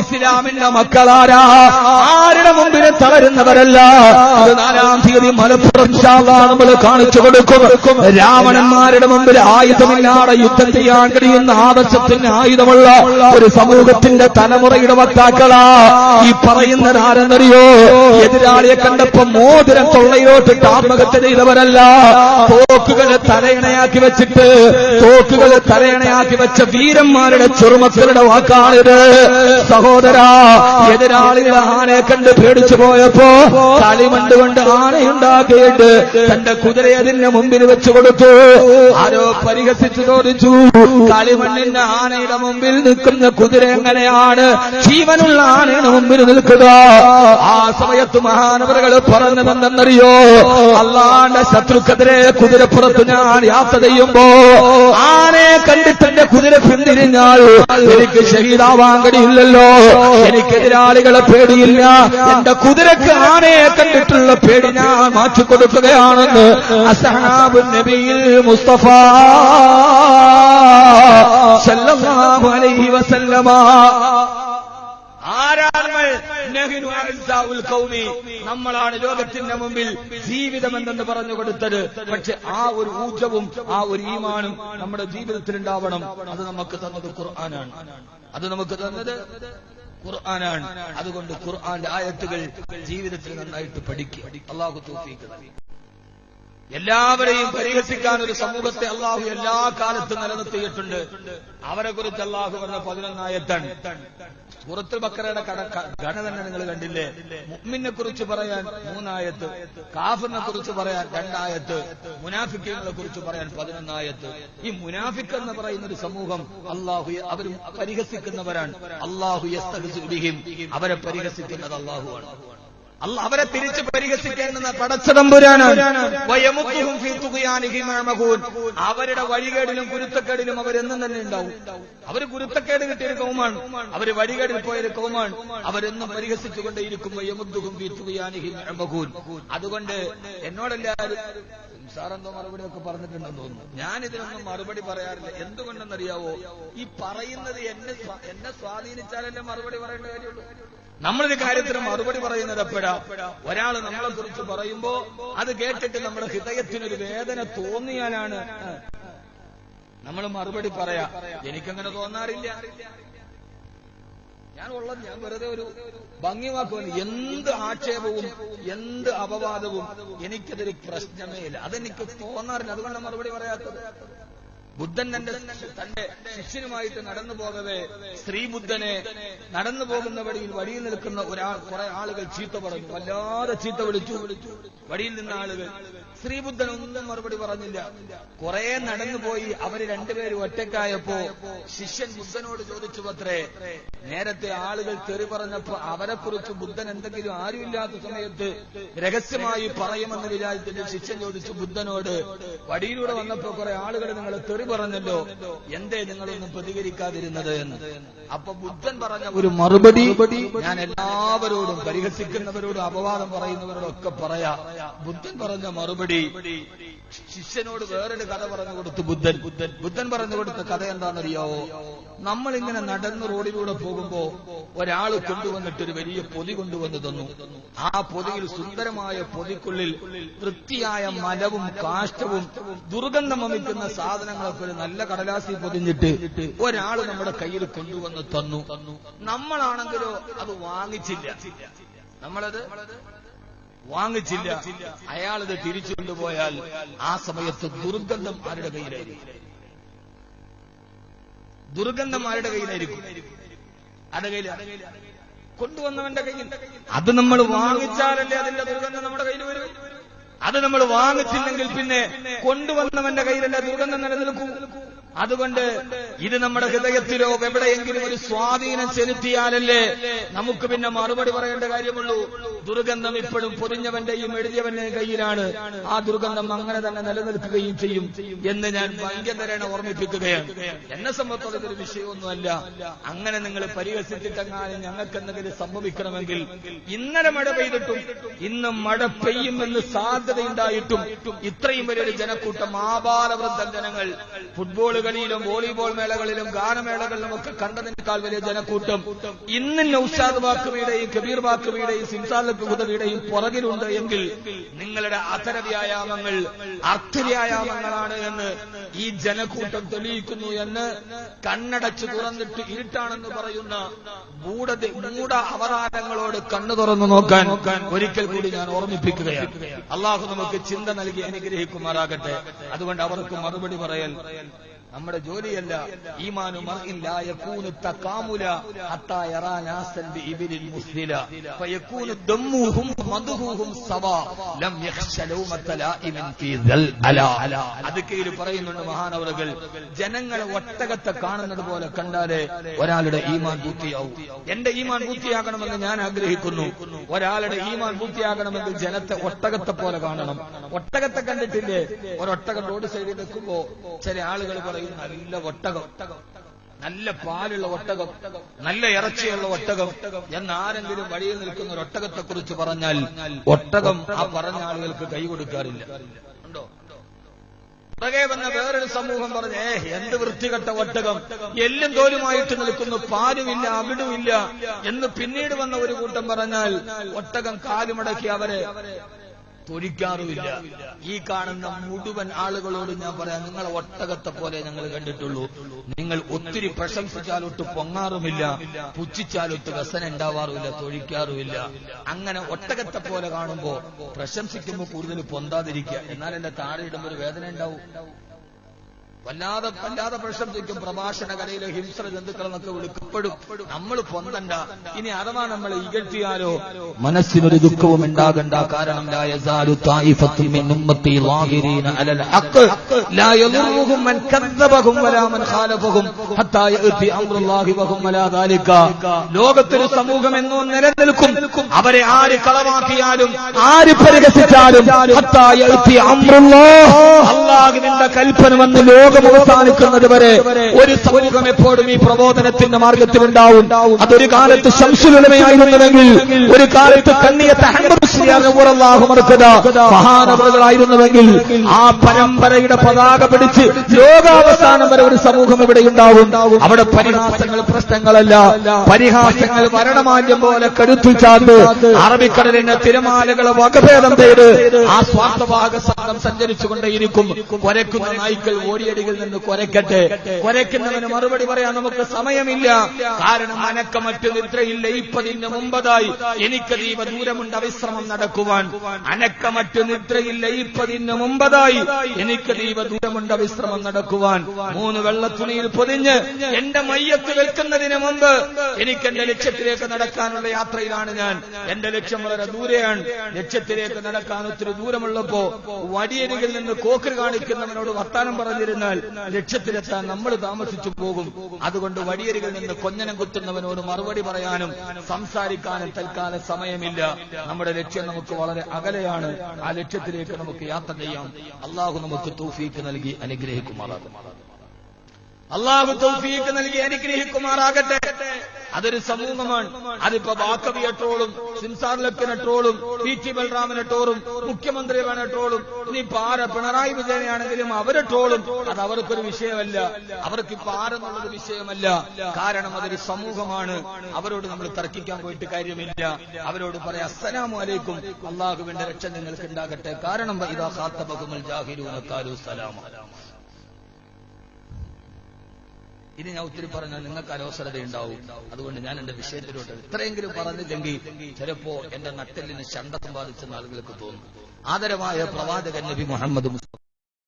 ഇസ്ലാമിന്റെ മക്കളാരാ? ആരുടെ മുമ്പിൽ തളരുന്നവരല്ല. നാലാം തീയതി മലപ്പുറം നമ്മൾ കാണിച്ചു കൊടുക്കും രാവണന്മാരുടെ മുമ്പിൽ ആയുധമില്ലാതെ യുദ്ധം ചെയ്യാൻ കഴിയുന്ന ആദർശത്തിന് ആയുധമുള്ള ഒരു സമൂഹത്തിന്റെ തലമുറയുടെ വക്താക്കളാ. ഈ പറയുന്നത് ആരെന്നറിയോ? എതിരാളിയെ കണ്ടപ്പോ മോതിരം തൊള്ളയിലോട്ടിട്ട് ആത്മഹത്യ ചെയ്തവരല്ല. തോക്കുകളെ തലയിണയാക്കി വെച്ചിട്ട് തോക്കുകളെ തലയിണയാക്കി വെച്ച വീരന്മാരുടെ ചെറുമക്കളുടെ വാക്കാണിത്. സഹോദര എതിരാളികളെ ആനയെ കണ്ട് പേടിച്ചു പോയപ്പോ കളിമണ്ട് കൊണ്ട് ആനയുണ്ടാക്കിയിട്ട് തന്റെ കുതിരയെ അതിന്റെ മുമ്പിൽ വെച്ചു കൊടുത്തു. ആരോ പരിഹസിച്ചു ചോദിച്ചു കളിമണ്ണിന്റെ ആനയുടെ മുമ്പിൽ നിൽക്കുന്ന കുതിര എങ്ങനെയാണ്? ജീവനുള്ള ആനയുടെ മുമ്പിൽ നിൽക്കുക. ആ സമയത്ത് മഹാനവറുകൾ പറഞ്ഞു വന്നെന്നറിയോ അള്ളാന്റെ ശത്രുക്കെതിരെ കുതിരപ്പുറത്ത് ഞാൻ യാത്ര ചെയ്യുമ്പോ ആനയെ കണ്ടിട്ടെന്റെ കുതിര പിന്തിരിഞ്ഞാൽ എനിക്ക് ഷഹീദാവാൻ കഴിയില്ലല്ലോ എനിക്ക് എതിരാളികളെ പേടിയില്ല. എന്റെ കുതിരക്ക് ആനയെ കണ്ടിട്ടുള്ള പേടി ഞാൻ മാറ്റി കൊടുക്കുകയാണെന്ന് നബിയിൽ മുസ്തഫ സല്ലല്ലാഹു അലൈഹി വസല്ലമ നമ്മളാണ് ലോകത്തിന്റെ മുമ്പിൽ ജീവിതം എന്തെന്ന് പറഞ്ഞു കൊടുത്തത്. പക്ഷെ ആ ഒരു ഊർജവും ആ ഒരു ഈമാനും നമ്മുടെ ജീവിതത്തിൽ ഉണ്ടാവണം അത് നമുക്ക് തന്നത് ഖുർആനാണ്. അത് നമുക്ക് തന്നത് ഖുർആനാണ്. അതുകൊണ്ട് ഖുർആന്റെ ആയത്തുകൾ ജീവിതത്തിൽ നന്നായിട്ട് പഠിക്കുക. അള്ളാഹു തൗഫീഖ് നൽകി. എല്ലാവരെയും പരിഹസിക്കാൻ ഒരു സമൂഹത്തെ അള്ളാഹു എല്ലാ കാലത്തും നിലനിർത്തിയിട്ടുണ്ട്. അവരെ കുറിച്ച് അള്ളാഹു പറഞ്ഞ പതിനൊന്നായത്താണ് പുറത്ത് ബക്കറയുടെ ഘടന തന്നെ നിങ്ങൾ കണ്ടില്ലേ? മുഅ്മിനെ കുറിച്ച് പറയാൻ മൂന്നായത്ത് കാഫിനെ കുറിച്ച് പറയാൻ രണ്ടായത്ത് മുനാഫിക്കുകളെ കുറിച്ച് പറയാൻ പതിനൊന്നായത്ത്. ഈ മുനാഫിക്ക് എന്ന് പറയുന്ന ഒരു സമൂഹം അള്ളാഹു അവർ പരിഹസിക്കുന്നവരാണ്. അള്ളാഹു അവരെ പരിഹസിക്കുന്നത് അള്ളാഹുവാണ് അവരെ തിരിച്ച് പരിഹസിക്കേണ്ടുന്ന. അവരുടെ വഴികേടിലും കുരുത്തക്കേടിലും അവരെന്നും തന്നെ ഉണ്ടാവും. അവർ കുരുത്തക്കേട് കിട്ടിയൊരു കൗമാണ്. അവർ വഴികേടിൽ പോയൊരു കൗമാണ്. അവരെന്നും പരിഹസിച്ചുകൊണ്ടേയിരിക്കും. യഅമഹൂൻ. അതുകൊണ്ട് എന്നോടെല്ലാവരും സാറെന്തോ മറുപടി ഒക്കെ പറഞ്ഞിട്ടുണ്ടെന്ന് തോന്നുന്നു. ഞാൻ ഇതിനൊന്നും മറുപടി പറയാറില്ല. എന്തുകൊണ്ടെന്നറിയാവോ? ഈ പറയുന്നത് എന്നെ എന്നെ സ്വാധീനിച്ചാലല്ലേ മറുപടി പറയേണ്ട കാര്യമുള്ളൂ. നമ്മളൊരു കാര്യത്തിന് മറുപടി പറയുന്നത് എപ്പോഴാ? ഒരാൾ നമ്മളെ കുറിച്ച് പറയുമ്പോ അത് കേട്ടിട്ട് നമ്മുടെ ഹൃദയത്തിനൊരു വേദന തോന്നിയാലാണ് നമ്മൾ മറുപടി പറയാ. എനിക്കങ്ങനെ തോന്നാറില്ല. ഞാൻ ഉള്ളത് ഞാൻ വെറുതെ ഒരു ഭംഗി വാക്കുമല്ല എന്ത് ആക്ഷേപവും എന്ത് അപവാദവും എനിക്കതൊരു പ്രശ്നമേ ഇല്ല. അതെനിക്ക് തോന്നാറില്ല. അതുകൊണ്ട് മറുപടി പറയാത്തത്. ബുദ്ധൻ തന്റെ തന്റെ ശിഷ്യനുമായിട്ട് നടന്നു പോകവേ. സ്ത്രീ ബുദ്ധനെ നടന്നു പോകുന്ന വഴിയിൽ വഴിയിൽ നിൽക്കുന്ന ഒരാൾ കുറെ ആളുകൾ ചീത്ത പറഞ്ഞു. വല്ലാതെ ചീത്ത വിളിച്ചു. വഴിയിൽ നിന്ന ആളുകൾ ശ്രീബുദ്ധൻ ഒന്നും മറുപടി പറഞ്ഞില്ല. കുറെ നടന്നു പോയി അവർ രണ്ടുപേരും ഒറ്റക്കായപ്പോ ശിഷ്യൻ ബുദ്ധനോട് ചോദിച്ചു പത്രേ നേരത്തെ ആളുകൾ തെറി പറഞ്ഞപ്പോ അവരെ കുറിച്ച് ബുദ്ധൻ എന്തെങ്കിലും ആരുമില്ലാത്ത സമയത്ത് രഹസ്യമായി പറയുമെന്ന് വിചാരിച്ചിട്ട് ശിഷ്യൻ ചോദിച്ചു ബുദ്ധനോട് വടിയിലൂടെ വന്നപ്പോ കുറെ ആളുകൾ നിങ്ങൾ തെറി പറഞ്ഞല്ലോ. എന്തേ നിങ്ങളൊന്നും പ്രതികരിക്കാതിരുന്നത് എന്ന്? അപ്പൊ ബുദ്ധൻ പറഞ്ഞ ഒരു മറുപടി ഞാൻ എല്ലാവരോടും പരിഹസിക്കുന്നവരോടും അപവാദം പറയുന്നവരോടൊക്കെ പറയാ. ബുദ്ധൻ പറഞ്ഞ മറുപടി ശിഷ്യനോട് വേറൊരു കഥ പറഞ്ഞു കൊടുത്തു ബുദ്ധൻ. ബുദ്ധൻ ബുദ്ധൻ പറഞ്ഞു കൊടുത്ത കഥ എന്താണെന്നറിയോ? നമ്മളിങ്ങനെ നടന്ന് റോഡിലൂടെ പോകുമ്പോ ഒരാൾ കൊണ്ടുവന്നിട്ട് ഒരു വലിയ പൊതി കൊണ്ടുവന്ന് തന്നു. ആ പൊതിയിൽ സുന്ദരമായ പൊതിക്കുള്ളിൽ വൃത്തിയായ മലവും കാഷ്ടവും ദുർഗന്ധം വമിക്കുന്ന സാധനങ്ങളൊക്കെ ഒരു നല്ല കടലാസിൽ പൊതിഞ്ഞിട്ട് ഒരാൾ നമ്മുടെ കയ്യിൽ കൊണ്ടുവന്ന് തന്നു. നമ്മളാണെങ്കിലോ അത് വാങ്ങിച്ചില്ല. നമ്മളത് വാങ്ങിച്ചില്ല. അയാളിത് തിരിച്ചു കൊണ്ടുപോയാൽ ആ സമയത്ത് ദുർഗന്ധം ആരുടെ കയ്യിലായിരിക്കും? ദുർഗന്ധം ആരുടെ കയ്യിലായിരിക്കും? ആരുടെ കയ്യിൽ കൊണ്ടുവന്നവന്റെ കയ്യിൽ. അത് നമ്മൾ വാങ്ങിച്ചാലല്ലേ അതിന്റെ ദുർഗന്ധം നമ്മുടെ കയ്യിൽ വരും? അത് നമ്മൾ വാങ്ങിച്ചില്ലെങ്കിൽ പിന്നെ കൊണ്ടുവന്നവന്റെ കയ്യിലല്ലേ ദുർഗന്ധം നിലനിൽക്കൂ? അതുകൊണ്ട് ഇത് നമ്മുടെ ഹൃദയത്തിലോ എവിടെയെങ്കിലും ഒരു സ്വാധീനം ചെലുത്തിയാലല്ലേ നമുക്ക് പിന്നെ മറുപടി പറയേണ്ട കാര്യമുള്ളൂ. ദുർഗന്ധം ഇപ്പോഴും പൊതിഞ്ഞവന്റെയും എഴുതിയവന്റെയും കയ്യിലാണ്. ആ ദുർഗന്ധം അങ്ങനെ തന്നെ നിലനിൽക്കുകയും ചെയ്യും എന്ന് ഞാൻ ഭംഗ്യതരേണ ഓർമ്മിപ്പിക്കുകയാണ്. എന്നെ സംബന്ധിച്ചുള്ള ഒരു വിഷയമൊന്നുമല്ല. അങ്ങനെ നിങ്ങൾ പരിഹസിച്ചിട്ടെങ്ങാനും ഞങ്ങൾക്ക് എന്തെങ്കിലും സംഭവിക്കണമെങ്കിൽ ഇന്നലെ മഴ പെയ്തിട്ടും ഇന്ന് മഴ പെയ്യുമെന്ന് സാധ്യതയുണ്ടായിട്ടും ഇത്രയും വലിയൊരു ജനക്കൂട്ടം ആപാലവൃദ്ധ ജനങ്ങൾ ഫുട്ബോൾ കളിയിലും വോളിബോൾ മേളകളിലും ഗാനമേളകളിലും ഒക്കെ കണ്ടതിനേക്കാൾ വലിയ ജനക്കൂട്ടം ഇന്ന് നൌഷാദ് ബാക്കുവിയുടെയും കബീർ ബാക്കുവിയുടെയും സിംസാദ് ഹുദവിയുടെയും പുറകിലുണ്ട് എങ്കിൽ നിങ്ങളുടെ അത്തര വ്യായാമങ്ങൾ അർത്ഥവ്യായാമങ്ങളാണ് എന്ന് ഈ ജനക്കൂട്ടം തെളിയിക്കുന്നു എന്ന് കണ്ണടച്ച് തുറന്നിട്ട് ഇരുട്ടാണെന്ന് പറയുന്ന മൂട അവതാരങ്ങളോട് കണ്ണു തുറന്നു നോക്കാൻ ഒരിക്കൽ കൂടി ഞാൻ ഓർമ്മിപ്പിക്കുകയാണ്. അള്ളാഹു നമുക്ക് ചിന്ത നൽകി അനുഗ്രഹിക്കുമാറാകട്ടെ. അതുകൊണ്ട് അവർക്ക് മറുപടി പറയൽ നമ്മുടെ ജോലിയല്ല. ഈമാനു പറയുന്നുണ്ട് മഹാനവറുകൾ. ജനങ്ങളെ ഒട്ടകത്തെ കാണുന്നത് പോലെ കണ്ടാലേ ഒരാളുടെ ഈമാൻ പൂർത്തിയാവും. എന്റെ ഈമാൻ പൂർത്തിയാകണമെന്ന് ഞാൻ ആഗ്രഹിക്കുന്നു. ഒരാളുടെ ഈമാൻ പൂർത്തിയാകണമെങ്കിൽ ജനത്തെ ഒട്ടകത്തെ പോലെ കാണണം. ഒട്ടകത്തെ കണ്ടിട്ടില്ലേ? ഒരൊട്ടകം റോഡ് സൈഡിൽ നിൽക്കുമ്പോ ചില ആളുകൾ പറയും നല്ല ഒട്ടകം. നല്ല പാലുള്ള ഒട്ടകം നല്ല ഇറച്ചിയുള്ള ഒട്ടകം എന്ന് ആരെങ്കിലും വഴിയിൽ നിൽക്കുന്ന ഒരു ഒട്ടകത്തെ കുറിച്ച് പറഞ്ഞാൽ ഒട്ടകം ആ പറഞ്ഞ ആളുകൾക്ക് കൈ കൊടുക്കാറില്ല. പുറകെ വന്ന വേറൊരു സമൂഹം പറഞ്ഞേ എന്ത് വൃത്തികെട്ട ഒട്ടകം? എല്ലും തോലുമായിട്ട് നിൽക്കുന്നു പാലുമില്ല അവിടുമില്ല എന്ന് പിന്നീട് വന്ന ഒരു കൂട്ടം പറഞ്ഞാൽ ഒട്ടകം കാലുമടക്കി അവരെ തൊഴിക്കാറുമില്ല ഈ കാണുന്ന മുഴുവൻ ആളുകളോട് ഞാൻ പറയാം നിങ്ങൾ ഒട്ടകത്തെ പോലെ ഞങ്ങൾ കണ്ടിട്ടുള്ളൂ. നിങ്ങൾ ഒത്തിരി പ്രശംസിച്ചാലൊട്ട് പൊങ്ങാറുമില്ല പുച്ഛിച്ചാലൊട്ട് വ്യസനം ഉണ്ടാവാറുമില്ല തൊഴിക്കാറുമില്ല അങ്ങനെ ഒട്ടകത്തെ പോലെ കാണുമ്പോ പ്രശംസിക്കുമ്പോൾ കൂടുതൽ പൊന്താതിരിക്കുക. എന്നാൽ എന്റെ താഴെ ഇടുമ്പോൾ ഒരു വേദന ഉണ്ടാവും വല്ലാതെ വല്ലാതെ പ്രശംസിക്കും പ്രഭാഷണ കലയിലെ ഹിംസ്ര ജന്തുക്കളെന്നൊക്കെ വിളിക്കപ്പെടും. നമ്മൾ പൊന്തണ്ട. ഇനി അഥവാ നമ്മൾ ഇകഴ്ത്തിയാലോ മനസ്സിനൊരു ദുഃഖവും ഉണ്ടാകണ്ട കാരണം ലാ യസാലു തായിഫത്തു മിൻ ഉമ്മത്തി ളാഹിരീന അലൽ ഹഖ്. ലാ യദുറുഹും മൻ കദ്ദബഹും വലാ മൻ ഖാലഫഹും. ഹത്താ യഅതി അംറുല്ലാഹി വഹും അലാ ദാലിക. ലോകത്തൊരു സമൂഹം എന്നോ നിലനിൽക്കും. അവരെ ആര് കളവാക്കിയാലും ആര് പരിഹസിച്ചാലും അംറുല്ലാഹ് കൽപ്പന വന്ന് ലോകം അവസാനിക്കുന്നത് വരെ ഒരു സമൂഹം എപ്പോഴും ഈ പ്രബോധനത്തിന്റെ മാർഗത്തിലുണ്ടാവും. അതൊരു കാലത്ത് ശംസുലമയായിരുന്നുവെങ്കിൽ ഒരു കാലത്ത് കണ്ണിയത്തെ മഹാനവറുകളായിരുന്നുവെങ്കിൽ ആ പരമ്പരയുടെ പതാക പിടിച്ച് ലോകാവസാനം വരെ ഒരു സമൂഹം ഇവിടെ ഉണ്ടാവും. അവിടെ പരിഹാസങ്ങൾ പ്രശ്നങ്ങളല്ല. പരിഹാസങ്ങൾ മരണമാല്യം പോലെ കരുത്തു ചാർന്ന് അറബിക്കടലിന്റെ തിരമാലകളെ വകഭേദം ചെയ്ത് ആ സ്വാർത്ഥ സംഘം സഞ്ചരിച്ചുകൊണ്ടേയിരിക്കും. കുരക്കുന്ന നായ്ക്കൾ ഓടിയടികൾ നിന്ന് കൊരക്കട്ടെ കൊരക്കുന്നവന് മറുപടി പറയാൻ നമുക്ക് സമയമില്ല. കാരണം അനക്കമറ്റു നിദ്രയില്ല. ഇപ്പതിന് മുമ്പതായി. എനിക്ക് ദീപ ദൂരമുണ്ട്. അവിശ്രമം നടക്കുവാൻ. അനക്കമറ്റു നിദ്രയില്ല. ഇപ്പതിന് മുമ്പതായി. എനിക്ക് ദീപ ദൂരമുണ്ട്. അവിശ്രമം നടക്കുവാൻ. മൂന്ന് വെള്ളത്തുണിയിൽ പൊതിഞ്ഞ് എന്റെ മയ്യത്ത് വെക്കുന്നതിന് മുമ്പ് എനിക്ക് എന്റെ ലക്ഷ്യത്തിലേക്ക് നടക്കാനുള്ള യാത്രയിലാണ് ഞാൻ. എന്റെ ലക്ഷ്യം വളരെ ദൂരെയാണ്. ലക്ഷ്യത്തിലേക്ക് നടക്കാൻ ഒത്തിരി ദൂരമുള്ളപ്പോ വടിയരികിൽ നിന്ന് കോക്കർ കാണിക്കുന്നവനോട് വർത്താനം പറഞ്ഞിരുന്നാൽ ലക്ഷ്യത്തിലെത്താൻ നമ്മൾ താമസിച്ചു പോകും. അതുകൊണ്ട് വഴിയരികളിൽ നിന്ന് കൊഞ്ഞനം കുത്തുന്നവനോട് മറുപടി പറയാനും സംസാരിക്കാനും തൽക്കാല സമയമില്ല. നമ്മുടെ ലക്ഷ്യം നമുക്ക് വളരെ അകലെയാണ്. ആ ലക്ഷ്യത്തിലേക്ക് നമുക്ക് യാത്ര ചെയ്യാം. അള്ളാഹു നമുക്ക് തൂഫീക്ക് നൽകി അനുഗ്രഹിക്കുമാറാകും അള്ളാഹു തൗഫീക്ക് നൽകി അനുഗ്രഹിക്കുമാറാകട്ടെ. അതൊരു സമൂഹമാണ്. അതിപ്പോ ബാക്കവിയെ ട്രോളും സിംസാർലക്കിനെ ട്രോളും പി ടി ബൽറാമിനെ ട്രോളും മുഖ്യമന്ത്രിയെ ട്രോളും ഇനി പാര പിണറായി വിജയനാണെങ്കിലും അവരെ ട്രോളും അത് അവർക്കൊരു വിഷയമല്ല. അവർക്ക് ഇപ്പൊ ആരെന്നുള്ളൊരു വിഷയമല്ല. കാരണം അതൊരു സമൂഹമാണ്. അവരോട് നമ്മൾ തർക്കിക്കാൻ പോയിട്ട് കാര്യമില്ല. അവരോട് പറയാം അസ്സലാമു അലൈക്കും. അള്ളാഹുവിന്റെ രക്ഷ നിങ്ങൾക്ക് ഉണ്ടാകട്ടെ കാരണം ഇതാ ഖാത്തബഹുൽ ജാഹിരൂന ഖാലു സലാമ. ഇനി ഞാൻ ഒത്തിരി പറഞ്ഞാൽ നിങ്ങൾക്ക് അലോസരത ഉണ്ടാവും അതുകൊണ്ട് ഞാൻ എന്റെ വിഷയത്തിലോട്ട് ഇത്രയെങ്കിലും പറഞ്ഞില്ലെങ്കിൽ ചിലപ്പോ എന്റെ നട്ടലിന് ശണ്ടം സമ്പാദിച്ച ആളുകൾക്ക് തോന്നും. ആദരവായ പ്രവാചകൻ നബി മുഹമ്മദ്